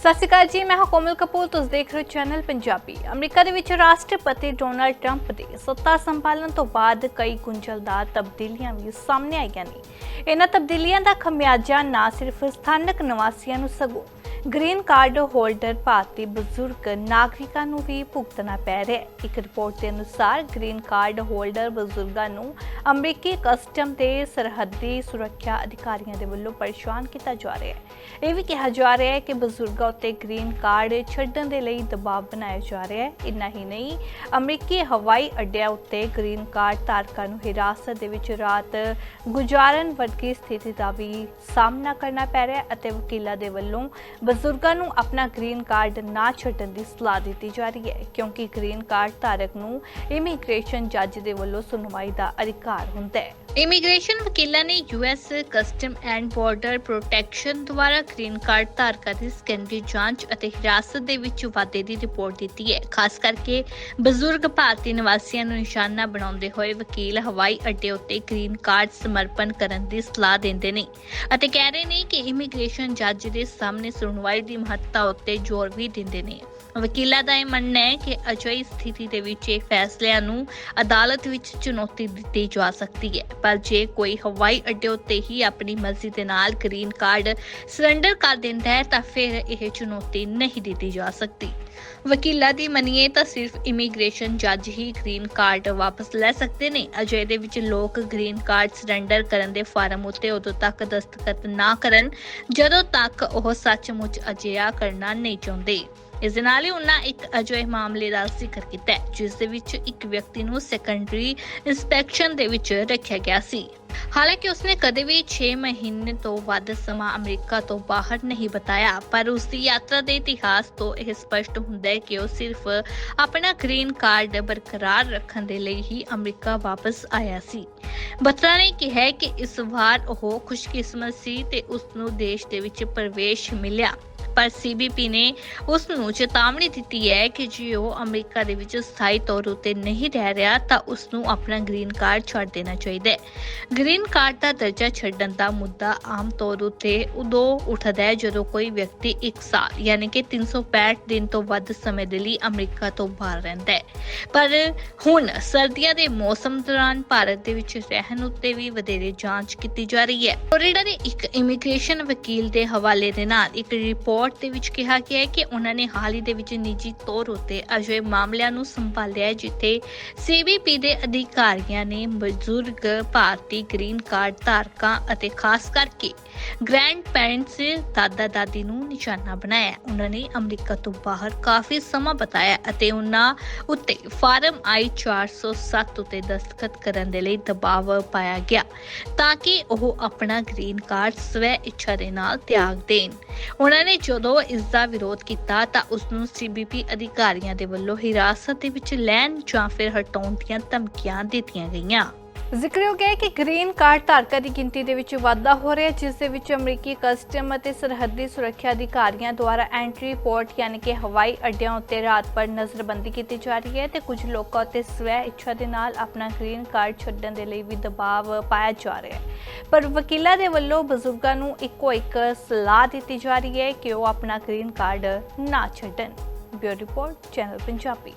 ਸਤਿ ਸ਼੍ਰੀ ਅਕਾਲ ਜੀ, ਮੈਂ ਹਾਂ ਕੋਮਲ ਕਪੂਰ, ਤੁਸੀਂ ਦੇਖ ਰਹੇ ਹੋ ਚੈਨਲ ਪੰਜਾਬੀ। ਅਮਰੀਕਾ ਦੇ ਵਿੱਚ ਰਾਸ਼ਟਰਪਤੀ ਡੋਨਾਲਡ ਟਰੰਪ ਦੇ ਸੱਤਾ ਸੰਭਾਲਣ ਤੋਂ ਬਾਅਦ ਕਈ ਗੁੰਝਲਦਾਰ ਤਬਦੀਲੀਆਂ ਵੀ ਸਾਹਮਣੇ ਆਈਆਂ ਨੇ। ਇਹਨਾਂ ਤਬਦੀਲੀਆਂ ਦਾ ਖਮਿਆਜਾ ਨਾ ਸਿਰਫ ਸਥਾਨਕ ਨਿਵਾਸੀਆਂ ਨੂੰ ਸਗੋਂ ਗ੍ਰੀਨ ਕਾਰਡ ਹੋਲਡਰ ਭਾਰਤੀ ਬਜ਼ੁਰਗ ਨਾਗਰਿਕਾਂ ਨੂੰ ਵੀ ਭੁਗਤਣਾ ਪੈ ਰਿਹਾ ਹੈ। ਇੱਕ ਰਿਪੋਰਟ ਦੇ ਅਨੁਸਾਰ ਗ੍ਰੀਨ ਕਾਰਡ ਹੋਲਡਰ ਬਜ਼ੁਰਗਾਂ ਨੂੰ ਅਮਰੀਕੀ ਕਸਟਮ ਦੇ ਸਰਹੱਦੀ ਸੁਰੱਖਿਆ ਅਧਿਕਾਰੀਆਂ ਦੇ ਵੱਲੋਂ ਪਰੇਸ਼ਾਨ ਕੀਤਾ ਜਾ ਰਿਹਾ ਹੈ। ਇਹ ਵੀ ਕਿਹਾ ਜਾ ਰਿਹਾ ਹੈ ਕਿ ਬਜ਼ੁਰਗਾਂ ਉੱਤੇ ਗ੍ਰੀਨ ਕਾਰਡ ਛੱਡਣ ਦੇ ਲਈ ਦਬਾਅ ਬਣਾਇਆ ਜਾ ਰਿਹਾ ਹੈ। ਇੰਨਾ ਹੀ ਨਹੀਂ, ਅਮਰੀਕੀ ਹਵਾਈ ਅੱਡਿਆਂ ਉੱਤੇ ਗ੍ਰੀਨ ਕਾਰਡ ਧਾਰਕਾਂ ਨੂੰ ਹਿਰਾਸਤ ਦੇ ਵਿੱਚ ਰਾਤ ਗੁਜ਼ਾਰਨ ਵਰਗੀ ਸਥਿਤੀ ਦਾ ਵੀ ਸਾਹਮਣਾ ਕਰਨਾ ਪੈ ਰਿਹਾ ਹੈ ਅਤੇ ਵਕੀਲਾਂ ਦੇ ਵੱਲੋਂ ਬਜ਼ੁਰਗਾਂ ਨੂੰ ਆਪਣਾ ਗ੍ਰੀਨ ਕਾਰਡ ਨਾ ਛੱਡਣ ਦੀ ਸਲਾਹ ਦਿੱਤੀ ਜਾ ਰਹੀ ਹੈ, ਕਿਉਂਕਿ ਗ੍ਰੀਨ ਕਾਰਡ ਧਾਰਕ ਨੂੰ ਇਮੀਗ੍ਰੇਸ਼ਨ ਜੱਜ ਦੇ ਵੱਲੋਂ ਸੁਣਵਾਈ ਦਾ ਅਧਿਕਾਰ ਹੁੰਦਾ ਹੈ। ਇਮੀਗ੍ਰੇਸ਼ਨ ਵਕੀਲਾਂ ਨੇ US custom and border protection ਦੁਆਰਾ ਗ੍ਰੀਨ ਕਾਰਡ ਧਾਰਕਾਂ ਦੀ ਸੈਕੰਡਰੀ ਜਾਂਚ ਅਤੇ ਹਿਰਾਸਤ ਦੇ ਵਿੱਚ ਵਾਧੇ ਦੀ ਰਿਪੋਰਟ ਦਿੱਤੀ ਹੈ। ਖਾਸ ਕਰਕੇ ਬਜ਼ੁਰਗ ਭਾਰਤੀ ਨਿਵਾਸੀਆਂ ਨੂੰ ਨਿਸ਼ਾਨਾ ਬਣਾਉਂਦੇ ਹੋਏ ਵਕੀਲ ਹਵਾਈ ਅੱਡੇ ਉੱਤੇ ਗ੍ਰੀਨ ਕਾਰਡ ਸਮਰਪਣ ਕਰਨ ਦੀ ਸਲਾਹ ਦਿੰਦੇ ਨੇ ਅਤੇ ਕਹਿ ਰਹੇ ਨੇ ਕਿ ਇਮੀਗ੍ਰੇਸ਼ਨ ਜੱਜ ਦੇ ਸਾਹਮਣੇ ਸੁਣਵਾਈ ਦੀ ਮਹੱਤਤਾ ਉੱਤੇ ਜ਼ੋਰ ਵੀ ਦਿੰਦੇ ਨੇ। ਵਕੀਲਾਂ ਦਾ ਇਹ ਮੰਨਣਾ ਹੈ ਕਿ ਅਜਿਹੀ ਸਥਿਤੀ ਦੇ ਵਿੱਚ ਇਹ ਫੈਸਲਿਆਂ ਨੂੰ ਅਦਾਲਤ ਵਿੱਚ ਚੁਣੌਤੀ ਦਿੱਤੀ ਜਾ ਸਕਦੀ ਹੈ। ਪਰ ਜੇ ਕੋਈ ਹਵਾਈ ਅੱਡੇ ਉੱਤੇ ਹੀ ਆਪਣੀ ਮਰਜ਼ੀ ਦੇ ਨਾਲ ਗ੍ਰੀਨ ਕਾਰਡ ਸਰੈਂਡਰ ਕਰ ਦਿੰਦਾ ਹੈ, ਤਾਂ ਫਿਰ ਇਹ ਚੁਣੌਤੀ ਨਹੀਂ ਦਿੱਤੀ ਜਾ ਸਕਦੀ। ਵਕੀਲਾਂ ਦੀ ਮੰਨੀਏ ਤਾਂ ਸਿਰਫ ਇਮੀਗ੍ਰੇਸ਼ਨ ਜੱਜ ਹੀ ਗ੍ਰੀਨ ਕਾਰਡ ਵਾਪਸ ਲੈ ਸਕਦੇ ਨੇ। ਅਜਿਹੇ ਦੇ ਵਿੱਚ ਲੋਕ ਗ੍ਰੀਨ ਕਾਰਡ ਸਰੈਂਡਰ ਕਰਨ ਦੇ ਫਾਰਮ ਉੱਤੇ ਉਦੋਂ ਤੱਕ ਦਸਤਖਤ ਨਾ ਕਰਨ, ਜਦੋਂ ਤੱਕ ਉਹ ਸੱਚਮੁੱਚ ਅਜਿਹਾ ਕਰਨਾ ਨਹੀਂ ਚਾਹੁੰਦੇ। ਇਸ ਦੇ ਨਾਲ ਹੀ ਉਹਨਾਂ ਇੱਕ ਅਜਿਹੇ ਮਾਮਲੇ ਦਾ ਜ਼ਿਕਰ ਕੀਤਾ ਜਿਸ ਦੇ ਵਿੱਚ ਇੱਕ ਵਿਅਕਤੀ ਨੂੰ ਸੈਕੰਡਰੀ ਇਨਸਪੈਕਸ਼ਨ ਦੇ ਵਿੱਚ ਰੱਖਿਆ ਗਿਆ ਸੀ। ਹਾਲਾਂਕਿ ਉਸਨੇ ਕਦੇ ਵੀ 6 ਮਹੀਨੇ ਤੋਂ ਵੱਧ ਸਮਾਂ ਅਮਰੀਕਾ ਤੋਂ ਬਾਹਰ ਨਹੀਂ ਬਤਾਇਆ, ਪਰ ਉਸ ਦੀ ਯਾਤਰਾ ਦੇ ਇਤਿਹਾਸ ਤੋਂ ਇਹ ਸਪਸ਼ਟ ਹੁੰਦਾ ਹੈ ਕਿ ਉਹ ਸਿਰਫ ਆਪਣਾ ਗ੍ਰੀਨ ਕਾਰਡ ਬਰਕਰਾਰ ਰੱਖਣ ਦੇ ਲਈ ਹੀ ਅਮਰੀਕਾ ਵਾਪਸ ਆਇਆ ਸੀ। ਬਤਰਾ ਨੇ ਕਿਹਾ ਕਿ ਇਸ ਵਾਰ ਉਹ ਖੁਸ਼ਕਿਸਮਤ ਸੀ ਤੇ ਉਸ ਨੂੰ ਦੇਸ਼ ਦੇ ਵਿੱਚ ਪ੍ਰਵੇਸ਼ ਮਿਲਿਆ। ਪਰ ਸੀਬੀਪੀ ਨੇ ਉਸ ਨੂੰ ਚੇਤਾਵਨੀ ਦਿੱਤੀ ਹੈ ਕਿ ਜੇ ਉਹ ਅਮਰੀਕਾ ਦੇ ਵਿੱਚ ਸਥਾਈ ਤੌਰ ਉਤੇ ਨਹੀਂ ਰਹਿ ਰਿਹਾ, ਤਾਂ ਉਸ ਨੂੰ ਆਪਣਾ ਗ੍ਰੀਨ ਕਾਰਡ ਛੱਡ ਦੇਣਾ ਚਾਹੀਦਾ ਹੈ। ਗ੍ਰੀਨ ਕਾਰਡ ਦਾ ਦਰਜਾ ਛੱਡਣ ਦਾ ਮੁੱਦਾ ਆਮ ਤੌਰ ਉਤੇ ਉਦੋਂ ਉੱਠਦਾ ਹੈ ਜਦੋਂ ਕੋਈ ਵਿਅਕਤੀ 1 ਸਾਲ ਯਾਨੀ ਕਿ 365 ਦਿਨ ਤੋਂ ਵੱਧ ਸਮੇਂ ਦੇ ਲਈ ਅਮਰੀਕਾ ਤੋਂ ਬਾਹਰ ਰਹਿੰਦਾ ਹੈ। ਪਰ ਹੁਣ ਸਰਦੀਆਂ ਦੇ ਮੌਸਮ ਦੌਰਾਨ ਭਾਰਤ ਦੇ ਵਿੱਚ ਰਹਿਣ ਉੱਤੇ ਵੀ ਵਧੇਰੇ ਜਾਂਚ ਕੀਤੀ ਜਾ ਰਹੀ ਹੈ। ਫਲੋਰੀਡਾ ਦੇ ਇੱਕ ਇਮੀਗ੍ਰੇਸ਼ਨ ਵਕੀਲ ਦੇ ਹਵਾਲੇ ਦੇ ਨਾਲ ਇੱਕ ਰਿਪੋਰਟ ਦੇ ਵਿੱਚ ਕਿਹਾ ਗਿਆ ਹੈ ਕਿ ਉਹਨਾਂ ਨੇ ਹਾਲ ਹੀ ਦੇ ਵਿੱਚ ਨਿੱਜੀ ਤੌਰ ਉੱਤੇ ਅਜਿਹੇ ਮਾਮਲਿਆਂ ਨੂੰ ਸੰਭਾਲਿਆ ਹੈ, ਜਿੱਥੇ ਸੀਬੀਪੀ ਦੇ ਅਧਿਕਾਰੀਆਂ ਨੇ ਬਜ਼ੁਰਗ, ਭਾਰਤੀ ਗ੍ਰੀਨ ਕਾਰਡ ਧਾਰਕਾਂ ਅਤੇ ਖਾਸ ਕਰਕੇ ਗ੍ਰੈਂਡ ਪੈਰੈਂਟਸ ਦਾਦਾ ਦਾਦੀ ਨੂੰ ਨਿਸ਼ਾਨਾ ਬਣਾਇਆ ਉਹਨਾਂ ਨੇ ਅਮਰੀਕਾ ਤੋਂ ਬਾਹਰ ਕਾਫੀ ਸਮਾਂ ਬਤਾਇਆ ਅਤੇ ਉਹਨਾਂ ਉੱਤੇ ਫਾਰਮ ਆਈ 407 ਉੱਤੇ ਦਸਤਖਤ ਕਰਨ ਦੇ ਲਈ ਦਬਾਅ ਪਾਇਆ ਗਿਆ ਤਾਂ ਕਿ ਉਹ ਆਪਣਾ ਗ੍ਰੀਨ ਕਾਰਡ ਸਵੈ ਇੱਛਾ ਦੇ ਨਾਲ ਤਿਆਗ ਦੇਣ। ਉਹਨਾਂ ਨੇ ਜਦੋਂ ਇਸ ਦਾ ਵਿਰੋਧ ਕੀਤਾ ਤਾਂ ਉਸ ਨੂੰ ਸੀਬੀਪੀ ਅਧਿਕਾਰੀਆਂ ਦੇ ਵੱਲੋਂ ਹਿਰਾਸਤ ਦੇ ਵਿੱਚ ਲੈਣ ਜਾਂ ਫਿਰ ਹਟਾਉਣ ਦੀਆਂ ਧਮਕੀਆਂ ਦਿੱਤੀਆਂ ਗਈਆਂ। ਜ਼ਿਕਰਯੋਗ ਹੈ ਕਿ ਗ੍ਰੀਨ ਕਾਰਡ ਧਾਰਕਾਂ ਦੀ ਗਿਣਤੀ ਦੇ ਵਿੱਚ ਵਾਧਾ ਹੋ ਰਿਹਾ ਜਿਸ ਦੇ ਵਿੱਚ ਅਮਰੀਕੀ ਕਸਟਮ ਅਤੇ ਸਰਹੱਦੀ ਸੁਰੱਖਿਆ ਅਧਿਕਾਰੀਆਂ ਦੁਆਰਾ ਐਂਟਰੀ ਪੋਰਟ ਯਾਨੀ ਕਿ ਹਵਾਈ ਅੱਡਿਆਂ ਉੱਤੇ ਰਾਤ ਭਰ ਨਜ਼ਰਬੰਦੀ ਕੀਤੀ ਜਾ ਰਹੀ ਹੈ ਤੇ ਕੁਝ ਲੋਕਾਂ ਉੱਤੇ ਸਵੈ ਇੱਛਾ ਦੇ ਨਾਲ ਆਪਣਾ ਗ੍ਰੀਨ ਕਾਰਡ ਛੱਡਣ ਦੇ ਲਈ ਵੀ ਦਬਾਅ ਪਾਇਆ ਜਾ ਰਿਹਾ ਹੈ। ਪਰ ਵਕੀਲਾਂ ਦੇ ਵੱਲੋਂ ਬਜ਼ੁਰਗਾਂ ਨੂੰ ਇੱਕੋ ਇੱਕ ਸਲਾਹ ਦਿੱਤੀ ਜਾ ਰਹੀ ਹੈ ਕਿ ਉਹ ਆਪਣਾ ਗ੍ਰੀਨ ਕਾਰਡ ਨਾ ਛੱਡਣ। Bureau report, channel Punjabi.